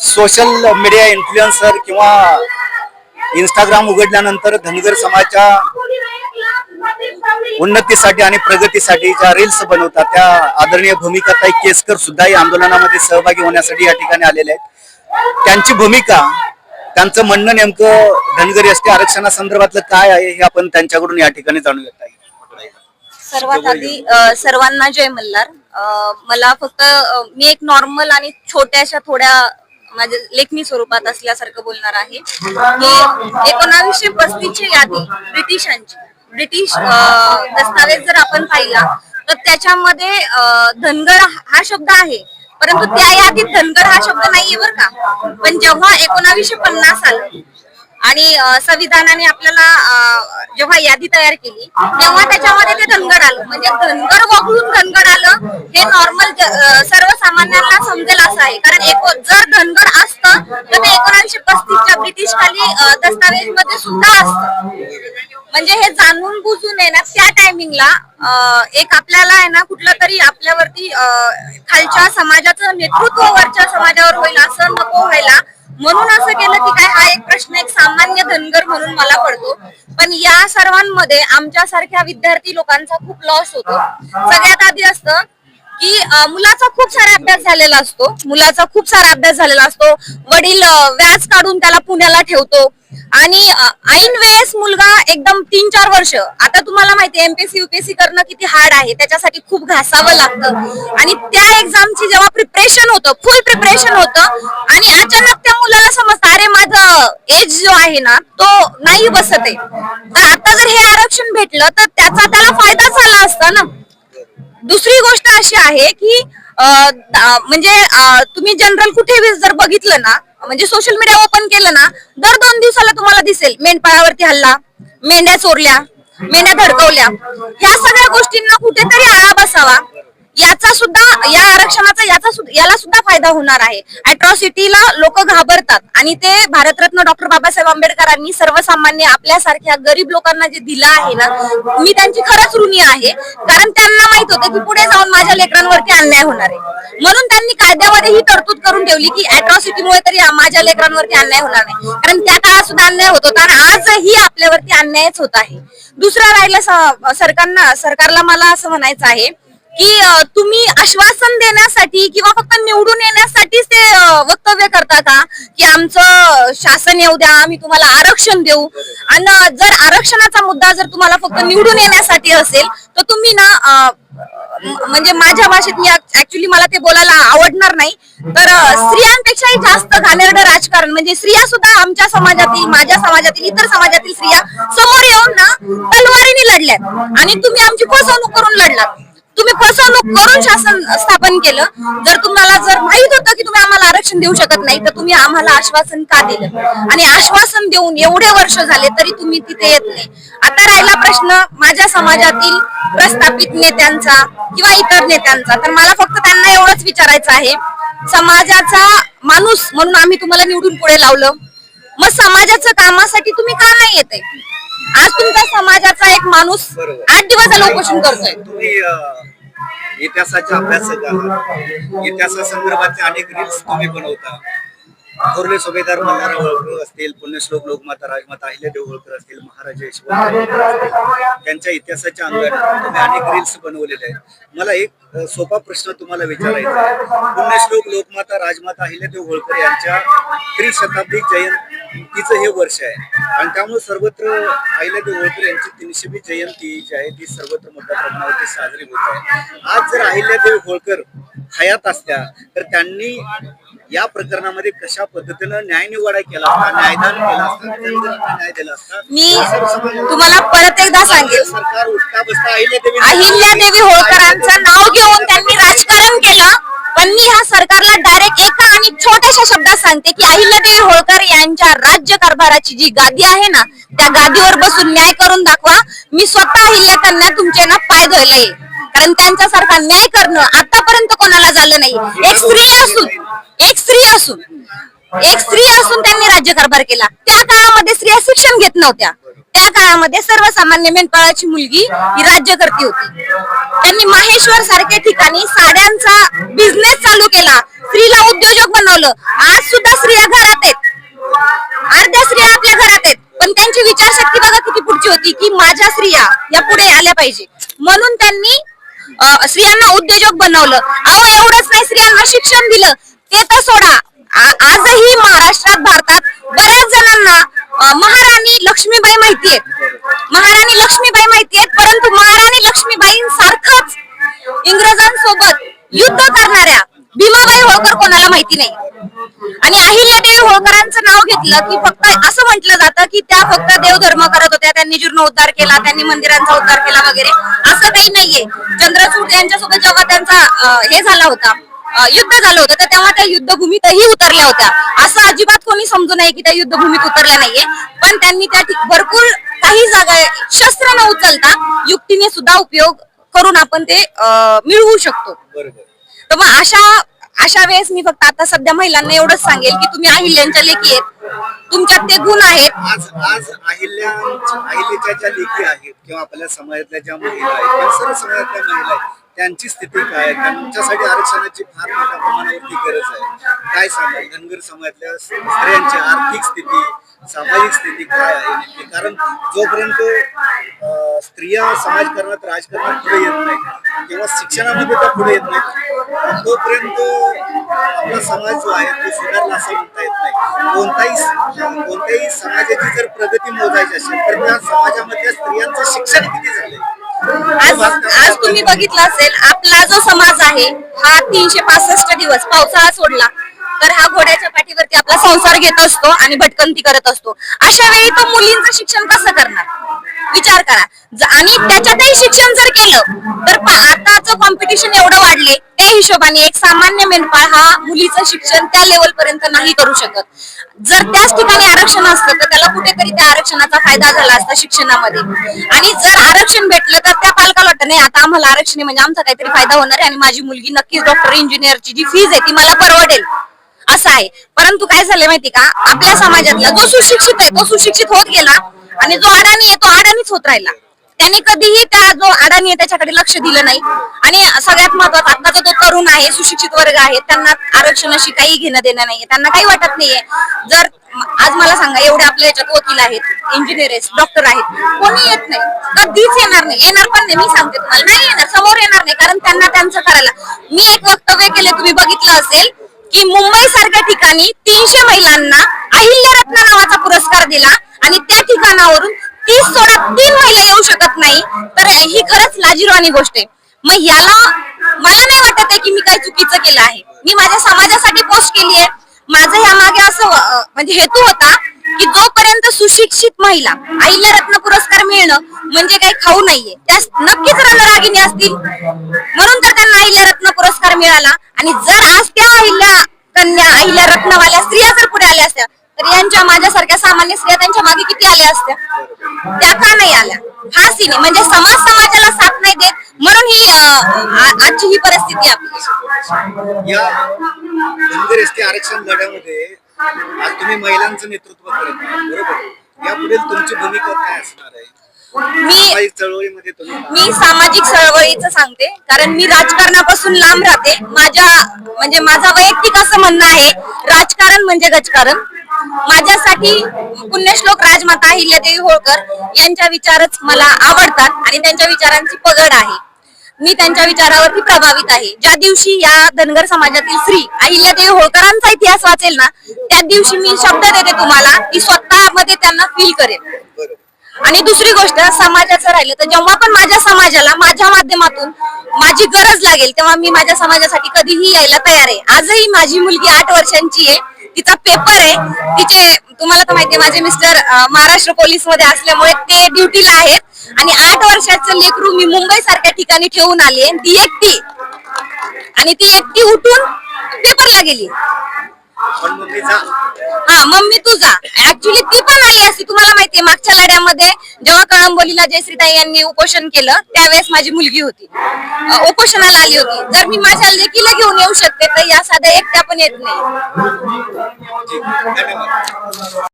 Social media influencer किंवा Instagram उघडल्यानंतर धनगर समाजाच्या उन्नतीसाठी आणि प्रगतीसाठी ज्या रील्स बनवतात त्या आदरणीय भूमिका ताई केसकर सुद्धा या आंदोलनामध्ये सहभागी होण्यासाठी या ठिकाणी आलेले आहेत. त्यांची भूमिका त्यांचं म्हणणं नेमकं धनगरी एसटी आरक्षणासंदर्भातलं काय आहे हे आपण त्यांच्याकडून या ठिकाणी जाणून घेत आहे. सर्वात आधी सर्वांना जय मल्हार. मला फक्त मी एक नॉर्मल आणि छोट्याशा थोड्या माझ्या लेखणी स्वरूपात असल्यासारखं बोलणार आहे. की एकोणावीसशे पस्तीसची यादी ब्रिटिशांची. ब्रिटिश दस्तावेज जर आपण पाहिला तर त्याच्यामध्ये धनगर हा शब्द आहे. परंतु त्या यादीत धनगर हा शब्द नाहीये बरं का. पण जेव्हा एकोणावीसशे पन्नास साल आणि संविधानाने आपल्याला जेव्हा यादी तयार केली तेव्हा त्याच्यामध्ये ते धनगर आलं. म्हणजे धनगर वगळून धनगड आलं हे नॉर्मल सर्वसामान्यांना समजेल असं आहे. कारण एक जर धनगड असतं तर ते एकोणीसशे पस्तीसच्या ब्रिटिश खाली दस्तावेजमध्ये सुद्धा असतं. म्हणजे हे जाणून बुजून आहे ना त्या टायमिंगला एक आपल्याला आहे ना कुठलं तरी आपल्यावरती खालच्या समाजाचं नेतृत्व वरच्या समाजावर होईल असं नको व्हायला. म्हणून असं केलं की काय हा एक प्रश्न एक सामान्य धनगर म्हणून मला पडतो. पण या सर्वांमध्ये आमच्यासारख्या विद्यार्थी लोकांचा खूप लॉस होतो. सगळ्यात आधी असतं की मुलाचा खूप सारा अभ्यास झालेला असतो. मुलाचा खूप सारा अभ्यास झालेला असतो. वडील व्याज काढून त्याला पुण्याला ठेवतो. आणि ऐन वेळेस मुलगा एकदम तीन चार वर्ष. आता तुम्हाला माहिती एमपीएससी युपीएससी करणं किती हार्ड आहे त्याच्यासाठी खूप घासावं लागतं. आणि त्या एक्झामची जेव्हा प्रिपरेशन होतं फुल प्रिपरेशन होतं आणि अचानक त्या मुलाला समजतं अरे माझं एज जो आहे ना तो नाही बसत आहे. तर आता जर हे आरक्षण भेटलं तर त्याचा त्याला फायदाच झाला असता ना. दुसरी गोष्ट अशी आहे की म्हणजे तुम्ही जनरल कुठे जर बघितलं ना म्हणजे सोशल मीडिया ओपन केलं ना दर दोन दिवसाला तुम्हाला दिसेल मेंढपाळावरती हल्ला मेंढ्या चोरल्या मेंढ्या धडकवल्या. ह्या सगळ्या गोष्टींना कुठेतरी आळा बसावा. याचा सुद्धा या आरक्षणाचा याचा याला सुद्धा फायदा होणार आहे. अट्रॉसिटीला लोक घाबरतात. आणि ते भारतरत्न डॉक्टर बाबासाहेब आंबेडकरांनी सर्वसामान्य आपल्यासारख्या गरीब लोकांना जे दिलं आहे ना मी त्यांची खरंच ऋणी आहे. कारण त्यांना माहीत होतं की पुढे जाऊन माझ्या लेकरांवरती अन्याय होणार आहे. म्हणून त्यांनी कायद्यामध्ये ही तरतूद करून ठेवली की अट्रॉसिटीमुळे तरी माझ्या लेकरांवरती अन्याय होणार नाही. कारण त्या काळात सुद्धा अन्याय होत होता आणि आजही आपल्यावरती अन्यायच होत आहे. दुसरं राहिलं सरकारना सरकारला मला असं म्हणायचं आहे की तुम्ही आश्वासन देण्यासाठी किंवा फक्त निवडून येण्यासाठीच ते वक्तव्य करता का की आमचं शासन येऊ द्या आम्ही तुम्हाला आरक्षण देऊ. आणि जर आरक्षणाचा मुद्दा जर तुम्हाला फक्त निवडून येण्यासाठी असेल तर तुम्ही ना म्हणजे माझ्या भाषेत मी ऍक्च्युली मला ते बोलायला आवडणार नाही. तर स्त्रियांपेक्षाही जास्त घाणेरडं राजकारण म्हणजे स्त्रिया सुद्धा आमच्या समाजातील माझ्या समाजातील इतर समाजातील स्त्रिया समोर येऊन ना तलवारीने लढल्यात. आणि तुम्ही आमची फसवणूक करून लढलात. तुम्ही फसवणूक करून शासन स्थापन केलं. जर तुम्हाला जर माहीत होतं की तुम्ही आम्हाला आरक्षण देऊ शकत नाही तर तुम्ही आम्हाला आश्वासन का दिलं? आणि आश्वासन देऊन एवढे वर्ष झाले तरी तुम्ही तिथे येत नाही. आता राहिला प्रश्न माझ्या समाजातील प्रस्थापित नेत्यांचा किंवा इतर नेत्यांचा. तर मला फक्त त्यांना एवढंच विचारायचं आहे. समाजाचा माणूस म्हणून आम्ही तुम्हाला निवडून पुढे लावलं. मग समाजाच्या कामासाठी तुम्ही का नाही येते आज तुमचा समाजाचा एक माणूस आठ दिवस झालं उपोषण करतोय. इतिहासाच्या अं, इतिहासाचे अभ्यासक आहात अनेक रील्स तुम्ही बनवता. थोरले सुभेदार मल्हारा होळकर असतील पुण्यश्लोक लोकमाता राजमाता अहिल्यादेव होळकर असतील महाराज त्यांच्या इतिहासाच्या अंगात तुम्ही अनेक रील्स बनवलेले आहेत. मला एक सोपा प्रश्न तुम्हाला विचारायचा पुण्यश्लोक लोकमाता राजमाता अहिल्यादेव होळकर यांच्या त्रिशताब्दी जयंतीचं हे वर्ष आहे. आणि त्यामुळे सर्वत्र अहिल्यादेव होळकर यांची तीनशेवी जयंती जी आहे ती सर्वत्र मोठ्या प्रमाणावरती साजरी होत आहे. आज जर अहिल्यादेव होळकर हयात असत्या तर त्यांनी या प्रकरणामध्ये कशा पद्धतीनं न्याय निवाडा केला असता न्यायदान केला असता न्याय दिला असता मी तुम्हाला परत एकदा सांगेल सरकार उठता बसता अहिल्यादेवी अहिल्यादेवी होळकरांचं नाव घेऊन त्यांनी राजकारण केलं. पण मी ह्या सरकारला डायरेक्ट एका आणि छोट्याशा शब्दात सांगते की अहिल्यादेवी होळकर यांच्या राज्य कारभाराची जी गादी आहे ना त्या गादीवर बसून न्याय करून दाखवा. मी स्वतः अहिल्या कन्या तुमचे ना पाय धुवायला येईल कारण त्यांच्यासारखा न्याय करणं आतापर्यंत कोणाला झालं नाही. एक स्त्री असून एक स्त्री असून एक स्त्री असून त्यांनी राज्यकारभार केला. त्या काळामध्ये स्त्रिया शिक्षण घेत नव्हत्या. त्या काळामध्ये सर्वसामान्य मेंढपाळाची मुलगी ही राज्यकर्ती होती. त्यांनी माहेश्वर सारख्या ठिकाणी साड्यांचा बिझनेस चालू केला. स्त्रीला उद्योजक बनवलं. आज सुद्धा अर्ध्या स्त्रिया आपल्या घरात आहेत. पण त्यांची विचारशक्ती बघा किती पुढची होती की माझ्या स्त्रिया या पुढे आल्या पाहिजे. म्हणून त्यांनी स्त्रियांना उद्योजक बनवलं. अहो एवढंच नाही. स्त्रियांना शिक्षण दिलं. ते तर सोडा आ- आजही महाराष्ट्रात भारतात बऱ्याच जणांना अ, महाराणी लक्ष्मीबाई माहितीये महाराणी लक्ष्मीबाई माहितीये परंतु महाराणी लक्ष्मीबाईंसारखंच इंग्रजांसोबत युद्ध करणाऱ्या भीमाबाई होळकर कोणाला माहिती नाही अहिल्यादेवी होळकरांचं नाव घेतलं की फक्त असं म्हटलं जातं की त्या फक्त देवधर्म करत होत्या त्यांनी जीर्णोद्धार केला त्यांनी मंदिरांचा उद्धार केला वगैरे. असं काही नाहीये. चंद्रचूड यांच्यासोबत जेव्हा त्यांचा हे झाला होता युद्ध झालं होतं तर तेव्हा त्या युद्धभूमीतही उतरल्या होत्या. असं अजिबात कोणी समजू नये की त्या युद्धभूमीत उतरल्या नाहीये. पण त्यांनी त्या भरपूर काही जागा शस्त्र न उचलता युक्तीने सुद्धा उपयोग करून आपण ते मिळवू शकतो. बरोबर. तर मग अशा अशा वेळेस मी फक्त आता सध्या महिलांना एवढंच सांगेल की तुम्ही अहिल्यांच्या लेखी आहेत. तुमच्यात ते गुण आहेत. आज आज अहिल्या अहिल्याच्या ज्या लेखी आहेत किंवा आपल्या समाजातल्या ज्या महिला आहेत किंवा सर्व समाजातल्या महिला आहेत त्यांची स्थिती काय आहे? त्यांच्यासाठी आरक्षणाची फार मोठ्या प्रमाणावरती गरज आहे. काय सांगाल? धनगर समाजातल्या स्त्रियांची आर्थिक स्थिती सामाजिक स्थिती काय आहे नेमकी? कारण जोपर्यंत स्त्रिया समाजकारणात राजकारणात पुढे येत नाही किंवा शिक्षणामध्ये त्या पुढे येत नाही तोपर्यंत आपला समाज जो आहे तो सुधारला असं म्हणता येत नाही. कोणताही कोणत्याही समाजाची जर प्रगती मोजायची असेल तर त्या समाजामध्ये स्त्रियांचं शिक्षण किती झालंय? आज आज तुम्ही बघितलं असेल आपला जो समाज आहे हा तीनशे पासष्ट दिवस पावसाळा सोडला. तर हा घोड्याच्या पाठीवरती आपला संसार घेत असतो आणि भटकंती करत असतो. अशा वेळी तो मुलींचं शिक्षण कसं करणार? विचार करा. आणि त्याच्यातही शिक्षण जर केलं तर आताच आताचं कॉम्पिटिशन एवढं वाढले त्या हिशोबाने एक सामान्य मेंढपाळ हा मुलीचं शिक्षण त्या लेवल पर्यंत नाही करू शकत. जर त्याच ठिकाणी आरक्षण असतं तर त्याला कुठेतरी आरक्षणाचा फायदा झाला असता शिक्षणामध्ये. आणि जर आरक्षण भेटलं तर त्या पालकाला वाटतं नाही आता आम्हाला आरक्षण म्हणजे आमचा काहीतरी फायदा होणार आहे आणि माझी मुलगी नक्कीच डॉक्टर इंजिनियरची जी फीज आहे ती मला परवडेल. असं आहे. परंतु काय झालंय माहिती का? आपल्या समाजातला जो सुशिक्षित आहे तो सुशिक्षित होत गेला आणि जो अडाणी आहे तो अडाणीच होत राहिला. त्यांनी कधीही त्या जो अडाणी आहे त्याच्याकडे लक्ष दिलं नाही. आणि सगळ्यात महत्त्वाचा आताचा जो तरुण आहे सुशिक्षित वर्ग आहे त्यांना आरक्षणाशी काही घेणं देणं नाहीये. त्यांना काही वाटत नाहीये. जर आज मला सांगा एवढे आपल्या याच्यात वकील आहेत इंजिनियर आहेत डॉक्टर आहेत कोणी येत नाही. कधीच येणार नाही. येणार पण नाही. मी सांगते तुम्हाला. नाही येणार. समोर येणार नाही. कारण त्यांना त्यांचं करायला मी एक वक्तव्य केले तुम्ही बघितलं असेल की मुंबई सारख्या ठिकाणी तीनशे महिलांना अहिल्या रत्न नावाचा पुरस्कार दिला आणि त्या ठिकाणावरून तीस सोडा तीन महिला येऊ शकत नाही. तर ही खरंच लाजिरवाणी गोष्ट आहे. मग याला मला नाही वाटत आहे की मी काही चुकीचं केलं आहे. मी माझ्या समाजासाठी पोस्ट केली आहे. माझं ह्या मागे असं म्हणजे हेतू होता की जोपर्यंत सुशिक्षित महिला अहिल्या रत्न पुरस्कार मिळणं म्हणजे काही खाऊ नाहीये. त्या नक्कीच रणरागिणी असतील. म्हणून तर त्यांना अहिल्या रत्न पुरस्कार मिळाला. आणि जर आज त्या अहिल्या कन्या अहिल्या रत्नवाल्या स्त्रिया जर पुढे आल्या असत्या तर यांच्या माझ्यासारख्या सामान्य स्त्रिया त्यांच्या मागे किती आल्या असत्या? त्या का नाही आल्या? हा सीन आहे. म्हणजे समाज समाजाला साथ नाही देत म्हणून ही आजची ही परिस्थिती आपली. या धनगर एसटी आरक्षण लढ्यामध्ये आज तुम्ही महिलांचं नेतृत्व करत आहात बरोबर? यापुढे तुमची भूमिका काय असणार आहे? मी मी सामाजिक चळवळीचं सांगते. कारण मी राजकारणापासून लांब राहते. माझ्या म्हणजे माझा वैयक्तिक असं म्हणणं आहे राजकारण म्हणजे गजकारण. माझ्यासाठी पुण्यश्लोक राजमाता अहिल्यादेवी होळकर यांच्या विचारच मला आवडतात आणि त्यांच्या विचारांची पगड आहे. मी त्यांच्या विचारावरती प्रभावित आहे. ज्या दिवशी या धनगर समाजातील स्त्री अहिल्यादेवी होळकरांचा इतिहास वाचेल ना त्या दिवशी मी शब्द देते तुम्हाला की स्वतःमध्ये त्यांना फील करेल आणि दुसरी गोष्ट समाजाचं राहिलं तर जेव्हा पण माझ्या समाजाला माझ्या माध्यमातून माझी गरज लागेल तेव्हा मी माझ्या समाजासाठी कधीही यायला तयार आहे. आजही माझी मुलगी आठ वर्षांची आहे. तिचा पेपर आहे. तिचे तुम्हाला तर माहितीये माझे मिस्टर महाराष्ट्र पोलीसमध्ये असल्यामुळे ते ड्युटीला आहेत. आणि आठ वर्षाचं लेकरू मी मुंबई सारख्या ठिकाणी ठेवून आली आहे. ती एकटी. आणि ती एकटी उठून पेपरला गेली. हा मम्मी तू जा. ऍक्च्युली ती पण आली असती तुम्हाला माहितीये मागच्या लढ्यामध्ये जेव्हा कळंबोलीला जयश्रीताई यांनी उपोषण केलं त्यावेळेस माझी मुलगी होती. उपोषणाला आली होती. जर मी माझ्या लेकीला घेऊन येऊ शकते तर या साध्या एकट्या पण येत नाही. धन्यवाद